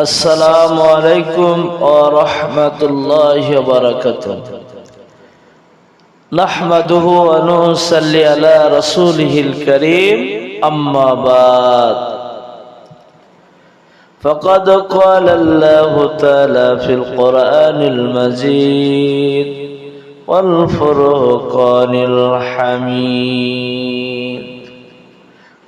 السلام عليكم ورحمة الله وبركاته. نحمده ونصلي على رسوله الكريم أما بعد. فقد قال الله تعالى في القرآن المزيد والفرقان الحميد.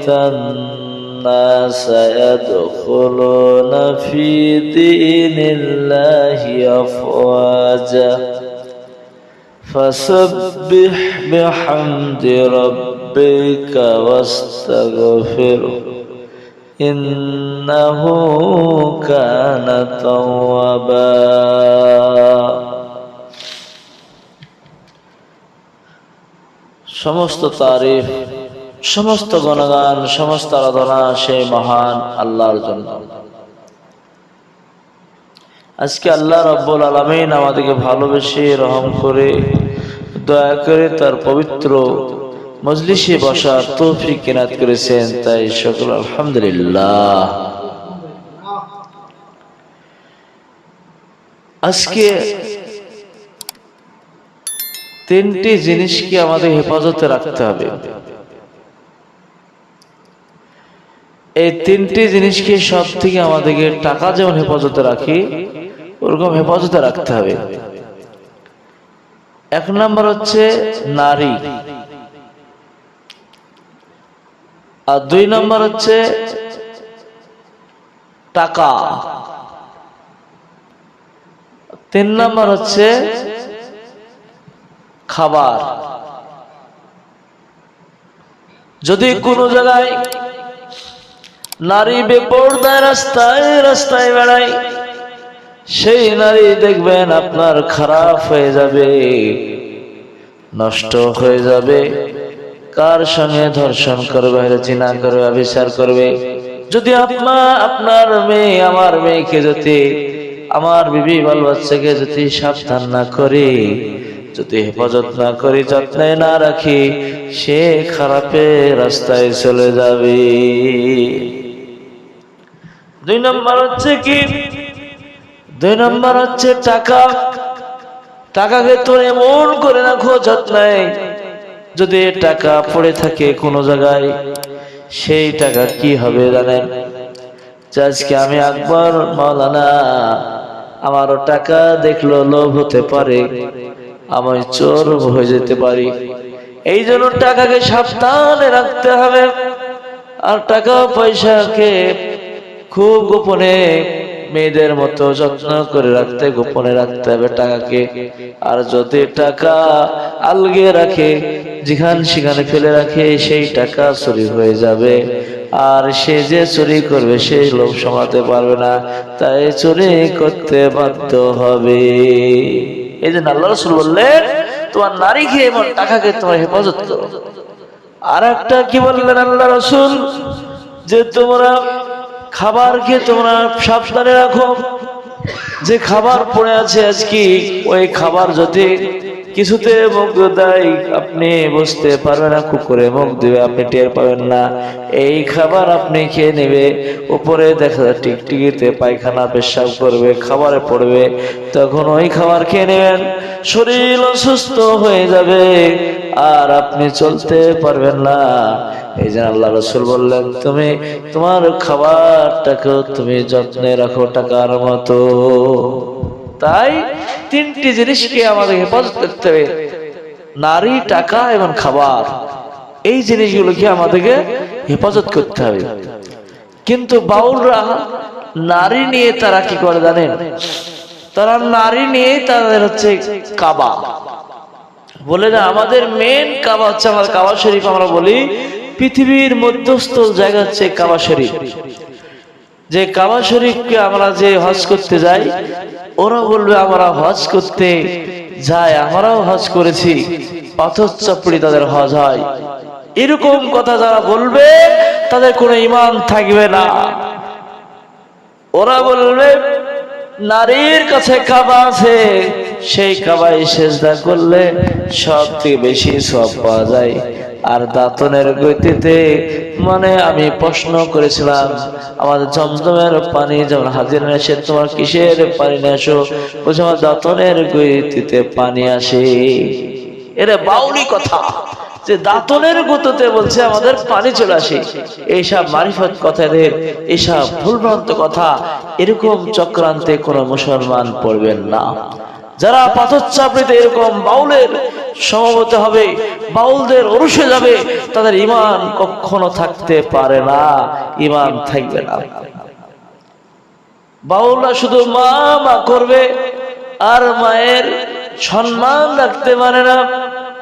ورأيت الناس يدخلون في دين الله أفواجا فسبح بحمد ربك واستغفره إنه كان توابا সমস্ত তারিফ সমস্ত গণগান, সমস্ত আরাধনা সেই মহান আল্লাহর জন্য। আজকে আল্লাহ রব্বুল আলমিন আমাদেরকে ভালোবেসে রহম করে, দয়া করে তার পবিত্র মজলিসে বসার তৌফিক কেনাত করেছেন। তাই সকল আলহামদুলিল্লাহ। আজকে তিনটি জিনিসকে আমাদের হেফাজতে রাখতে হবে। এই তিনটি জিনিসকে সব থেকে আমাদেরকে টাকা যেমন হেফাজতে রাখি, ওরকম হেফাজতে রাখতে হবে। এক নম্বর হচ্ছে নারী। আর দুই নম্বর হচ্ছে টাকা। তিন নম্বর হচ্ছে খাবার। যদি কোনো জায়গায় নারী বেপর্দায় রাস্তায় রাস্তায় বেড়ায়, সেই নারী দেখবেন আপনার খারাপ হয়ে যাবে, নষ্ট হয়ে যাবে। কার সঙ্গে ধর্ষণ করবে চিনা করবে আবিষ্কার করবে? যদি আপনার আপনার মেয়ে, আমার মেয়েকে যদি, আমার বিবি বাল বাচ্চাকে যদি সাবধান না করি, যদি হেফাজত না করি, যত্নে না রাখি, সে খারাপের রাস্তায় চলে যাবে। দুই নম্বর হচ্ছে কি? দুই নম্বর হচ্ছে টাকা। টাকাকে তো এমন করে না রাখো যত্নে যদি টাকা পড়ে থাকে কোনো জায়গায়, সেই টাকা কি হবে জানেন? আজকে আমি আকবর, মাওলানা, আমারও টাকা দেখল, লোভ হতে পারে, আমি চোর হয়ে যেতে পারি। এই জন্য টাকাকে সাবধানে রাখতে হবে। আর টাকা পয়সাকে খুব গোপনে মেয়েদের মতো যত্ন করে রাখতে, গোপনে রাখতে হবে টাকাকে। আর যদি টাকা আলগে রাখে, যেখান সেখানে ফেলে রাখে, সেই টাকা চুরি হয়ে যাবে। আর সে যে চুরি করবে সেই লোভ সামলাতে পারবে না। তাই চুরি করতে বাধ্য হবে। এই জন্য আল্লাহ রসুল বললেন, তোমার নারীকে এবং টাকাকে তোমার হেফাজত করো। আর একটা কি বললেন আল্লাহ রসুল? যে তোমরা খাবারকে তোমরা সাবধানে রাখো? যে খাবার পড়ে আছে আজকে, ওই খাবার যদি কিছুতে মুখ দেয়, আপনি বুঝতে পারবেন না, কুকুরে মুখ দিবে, আপনি টের পাবেন না। এই খাবার আপনি খেয়ে নেবে, উপরে দেখা যায় টিকটিকিতে পায়খানা, পেশাব করবে, খাবারে পড়বে, তখন ওই খাবার খেয়ে নেবেন। শরীর অসুস্থ হয়ে যাবে, আর আপনি চলতে পারবেন না। এই জন্য আল্লাহ রসুল বললেন, তুমি তোমার খাবারটাকেও তুমি যত্নে রাখো টাকার মতো। তাই তিনটি জিনিসকে আমাদের হেফাজত করতে হবে। নারী, টাকা এবং খাবার। এই জিনিসগুলোকে আমাদেরকে হেফাজত করতে হবে। কিন্তু বাউলরা নারী নিয়ে তারা কি করে জানেন? তারা নারী নিয়ে তাদের হচ্ছে কাবা। বলে না, আমাদের মেন কাবা হচ্ছে আমার কাবা শরীফ, আমরা বলি পৃথিবীর মধ্যস্থ জায়গা হচ্ছে কাবা শরীফ। যে কাবা শরীফকে আমরা যে হজ করতে যাই, ওরা বলবে, আমরা হজ করতে যাই, আমরাও হজ করেছি পাথর চাপড়ি তাদের হজ হয়। এরকম কথা যারা বলবে, তাদের কোনো ইমান থাকবে না। ওরা বলবে নারীর কাছে কাবা আছে, সেই কাবায় সেজদা করলে সব থেকে বেশি সব পাওয়া যায়। আর দাঁতনের গতিতে মানে আমি প্রশ্ন করেছিলাম আমাদের জমজমের পানি যেমন হাজির আসে, তোমার কিসের পানি নিয়ে আসো? বলছে, আমার দাঁতনের গতিতে পানি আসে। এরা বাউলি কথা। যে দাঁতনের গততে বলছে আমাদের পানি চলে আসে। এইসব মারিফত কথাদের এইসব ভুলভ্রান্ত কথা, এরকম চক্রান্তে কোনো মুসলমান পড়বেন না। যারা পাথর চাপড়িতে এরকম বাউলের সমবত হবে, বাউলদের অরুষে যাবে, তাদের ইমান কখনো থাকতে পারে না ইমান থাকবে না। বাউলরা শুধু মা মা করবে, আর মায়ের সম্মান রাখতে পারে না।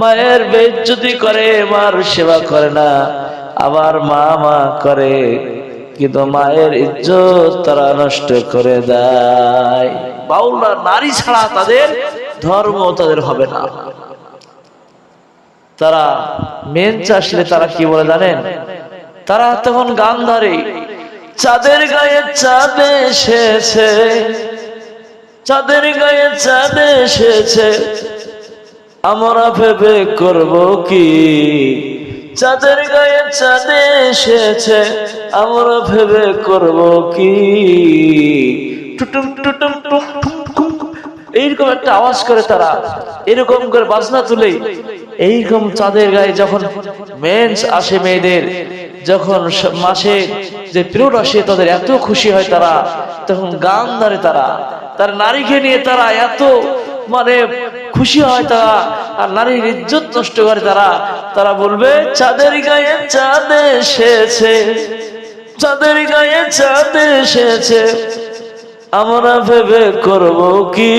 মায়ের বেজ্জতি করে, মার সেবা করে না, আবার মা মা করে, কিন্তু মায়ের ইজ্জত তারা নষ্ট করে দেয়। বাউলরা নারী ছাড়া তাদের ধর্ম তাদের হবে না। তারা মেন চাষলে তারা কি বলে জানেন? তারা তখন গান ধরে, চাঁদের গায়ে চাঁদ এসেছে, চাঁদের গায়ে চাঁদ এসেছে আমরা ভেবে করব কি? চাঁদের গায়ে চাঁদ এসেছে, আমরা ভেবে করব কি। এইরকম একটা আওয়াজ করে তারা, এরকম করে বাজনা তুলে। এইরকম চাঁদের গায়ে যখন মেন্স আসে মেয়েদের, যখন মাসে যে পিরিয়ড আসে, তাদের এত খুশি হয় তারা, তখন গান ধরে তারা। তার নারীকে নিয়ে তারা এত মানে খুশি হয় তারা, আর নারীর ইজ্জত নষ্ট করে তারা। তারা বলবে, চাঁদের গায়ে চাঁদ এসেছে, চাঁদের গায়ে চাঁদ এসেছে। আমরা ভেবে করব কি?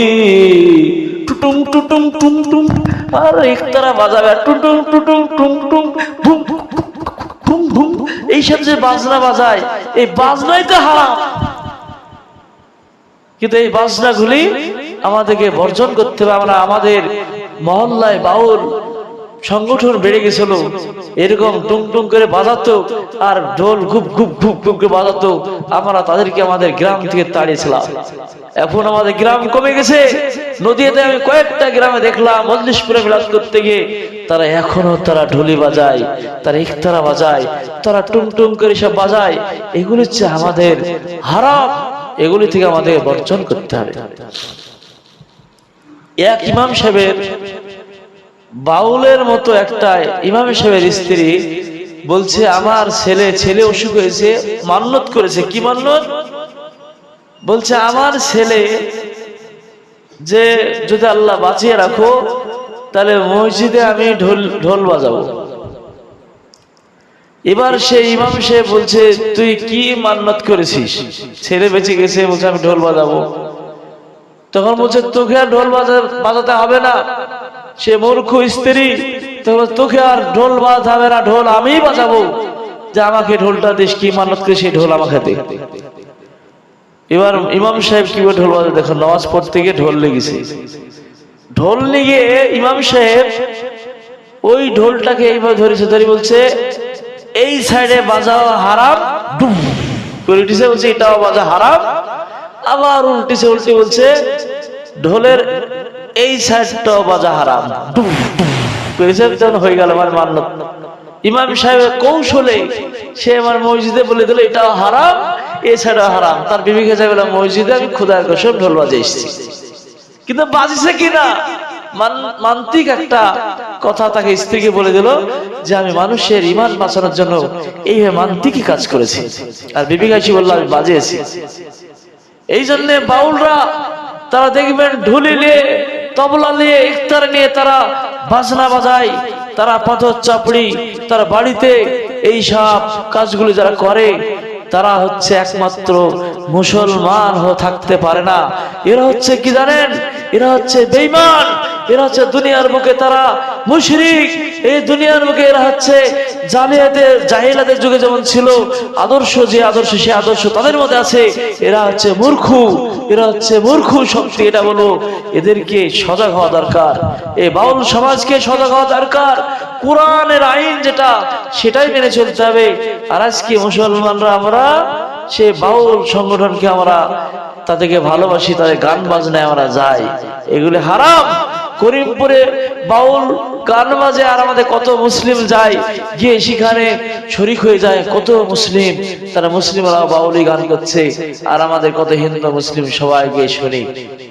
টুটুম টুটুম, টুম টুম আর একতারা বাজাবে, টুটুম টুটুম, টুম টুম ভুম ভুম ভুম এইসব যে বাজনা বাজায়, এই বাজনাই তো হারাম। কিন্তু এই বাজনাগুলি আমাদেরকে বর্জন করতে হবে, আমরা আমাদের মহল্লায় বাউল সংগঠন বেড়ে গেছিল। এরকম টুং টুং করে বাজাতো আর ঢোল গুপ গুপ গুপ গুপ করে বাজাতো, আমরা তাদেরকে আমাদের গ্রাম থেকে তাড়িয়েছিলাম। এখন আমাদের গ্রাম কমে গেছে। নদীতে আমি কয়েকটা গ্রামে দেখলাম, মজলিশপুরে বিলাস করতে গিয়ে তারা এখনও তারা ঢোলি বাজায়, তারা ইকতারা বাজায়, তারা টুং টুং করে সব বাজায়। এগুলো হচ্ছে আমাদের হারাম, এগুলি থেকে আমাদের বর্জন করতে হবে। এক ইমাম সাহেবের বাউলের মতো একটা ইমাম সাহেবের স্ত্রী বলছে, আমার ছেলে ছেলে অসুখ হয়েছে, মান্নত করেছে। কি মান্নত? বলছে, আমার ছেলে যে যদি আল্লাহ বাঁচিয়ে রাখো, তাহলে মসজিদে আমি ঢোল ঢোল বাজাবো। এবার সে ইমাম সাহেব বলছে, তুই কি মান্নত করেছিস? ছেলে বেঁচে গেছে, বলছে, আমি ঢোল বাজাবো। তখন বলছে, তোকে আর ঢোল বাজাতে হবে না। সে মূর্খ স্ত্রী, তখন তোকে আর ঢোল বাজাতে হবে না, ঢোল আমিই বাজাবো। যে আমাকে ঢোলটা দিস, কি মানত করে সেই ঢোল আমাকে দে। এবার ইমাম সাহেব কি ঢোল দেখো, নামাজ পড়তে গিয়ে ঢোল লেগেছে। ঢোল নিয়ে ইমাম সাহেব ওই ঢোলটাকে এইভাবে ধরেছে, ধরে বলছে, এই সাইডে বাজাও হারাম। করে উঠেছে, বলছে, এটাও বাজা হারাম। আবার উল্টিছে উল্টে বলছে, ঢোলের এই সাইডটাও বাজা হারাম। হয়ে গেল আমার মানল ইমাম সাহেবের কৌশলে সে আমার মসজিদে বলে দিল, এটাও হারাম এ সাইডও হারাম। তার বিবেকে যাবে মসজিদে আমি খুদার কসম ঢোল বাজে এসেছি কিন্তু বাজিছে কিনা? মান- মান্তিক একটা কথা তাকে স্ত্রীকে বলে দিল যে, আমি মানুষের ইমান বাঁচানোর জন্য এইভাবে মান্তিকই কাজ করেছি। আর বিবেকা বলল, আমি বাজিয়েছি। এই জন্য বাউলরা তারা দেখবেন ঢুলি নিয়ে, তবলা নিয়ে, ইফতার নিয়ে তারা বাজনা বাজায়, তারা পাথর চাপড়ি, তারা বাড়িতে এই সব কাজগুলো যারা করে, তারা হচ্ছে একমাত্র মুসলমান হয়ে থাকতে পারে না। এরা হচ্ছে কি জানেন? এরা হচ্ছে বেইমান এরা হচ্ছে দুনিয়ার বুকে তারা মুশরিক এই দুনিয়ার বুকে এরা হচ্ছে জালিয়াতের জাহিলাদের যুগে যেমন ছিল, আদর্শ যে আদর্শ, সে আদর্শ তাদের মধ্যে আছে। এরা হচ্ছে মূর্খু, এরা হচ্ছে মূর্খু শক্তি, এটা বলো এদেরকে সজাগ হওয়া দরকার। এই বাউল সমাজকে সজাগ হওয়া দরকার। কোরআনের আইন যেটা, সেটাই মেনে চলতে হবে। আর আজকে মুসলমানরা আমরা, সে বাউল সংগঠনকে আমরা তাদেরকে ভালোবাসি, তাদের গান বাজনায় আমরা যাই। এগুলি হারাম। করিমপুরে বাউল গান বাজে আর আমাদের কত মুসলিম যায়, গিয়ে সেখানে শরিক হয়ে যায়, কত মুসলিম। তারা মুসলিমরা বাউলি গান করছে আর আমাদের কত হিন্দু মুসলিম সবাই গিয়ে শুনি।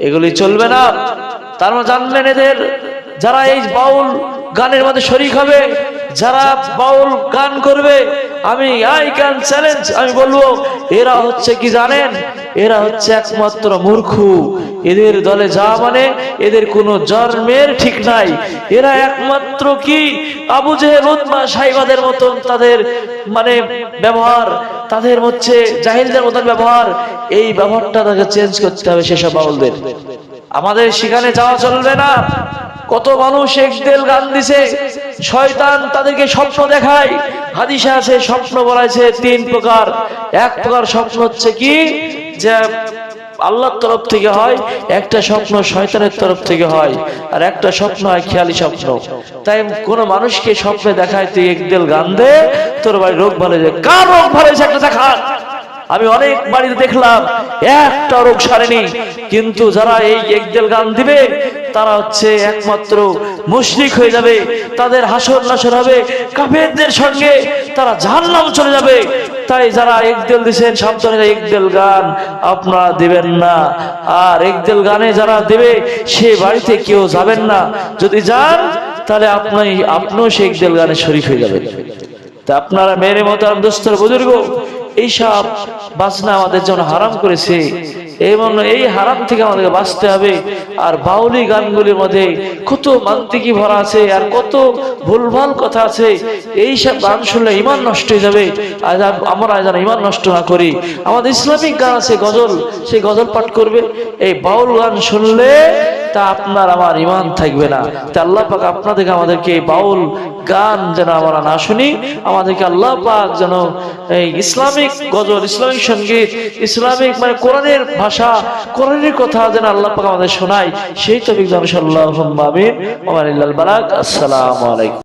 এগুলি চলবে না। তার মানে জানবেন এদের যারা এই বাউল গানের মধ্যে শরিক হবে, যারা বাউল গান করবে, আমি আই ক্যান চ্যালেঞ্জ, আমি বলব, এরা হচ্ছে কি জানেন? এরা হচ্ছে একমাত্র মূর্খ। এদের দলে যা মানে এদের কোনো জন্মের ঠিক নাই। এরা একমাত্র কি? আবু জেহেল উদ্মা সাইবাদের মতন তাদের মানে ব্যবহার, তাদের হচ্ছে জাহিলদের মতন ব্যবহার। এই ব্যবহারটা তাকে চেঞ্জ করতে হবে সেসব বাউলদের। আমাদের সেখানে যাওয়া চলবে না। কত মানুষ একদেল গান দিছে। শয়তান তাদেরকে স্বপ্ন দেখায়। হাদিসে আছে, স্বপ্ন বলাইছে তিন প্রকার। এক প্রকার স্বপ্ন হচ্ছে কি? যে আল্লাহর তরফ থেকে হয়, একটা স্বপ্ন শয়তানের তরফ থেকে হয়, আর একটা স্বপ্ন হয় খেয়ালি স্বপ্ন। তাই কোন মানুষকে স্বপ্নে দেখায়, তুই একদেল গান দে তোর বাড়ি রোগ ভালো যায় কার রোগ ভালো একটা দেখা? আমি অনেক বাড়িতে দেখলাম, একটা রোগ সারেনি। কিন্তু যারা এই একদেল গান দিবে, তারা হচ্ছে একমাত্র মুশরিক হয়ে যাবে, তাদের হাসর নাসর হবে, কাফেরদের সঙ্গে তারা জাহান্নাম চলে যাবে। তাই যারা একদেল সব সাবধানে একদেল গান আপনারা দেবেন না। আর একদেল গানে যারা দেবে, সে বাড়িতে কেউ যাবেন না। যদি যান, তাহলে আপনি, আপনিও সে একদেল গানে শরীফ হয়ে যাবেন। তা আপনারা মেরে মতো দোস্তর বুজুর্গ এইসব বাসনা আমাদের জন্য হারাম করেছে। এবং এই হারাম থেকে আমাদেরকে বাঁচতে হবে। আর বাউলি গানগুলির মধ্যে কত মান্তিকি ভরা আছে, আর কত ভুলভাল কথা আছে। এই সব গান শুনলে ইমান নষ্ট হয়ে যাবে। আমরা যেন ইমান নষ্ট না করি। আমাদের ইসলামিক গান আছে গজল। সেই গজল পাঠ করবে। এই বাউল গান শুনলে তা আপনার আমার ইমান থাকবে না। তা আল্লাহ পাক আপনাদেরকে আমাদেরকে এই বাউল গান যেন আমরা না শুনি, আমাদেরকে আল্লাহ পাক যেন এই ইসলামিক গজল, ইসলামিক সংগীত, ইসলামিক মানে কোরআনের ভাষা, কোরআনের কথা যেন আল্লাহ পাক আমাদের শোনায়। সেই তবিক জানসাল্লাহ আমিন। আমার বারাক আসসালামু আলাইকুম।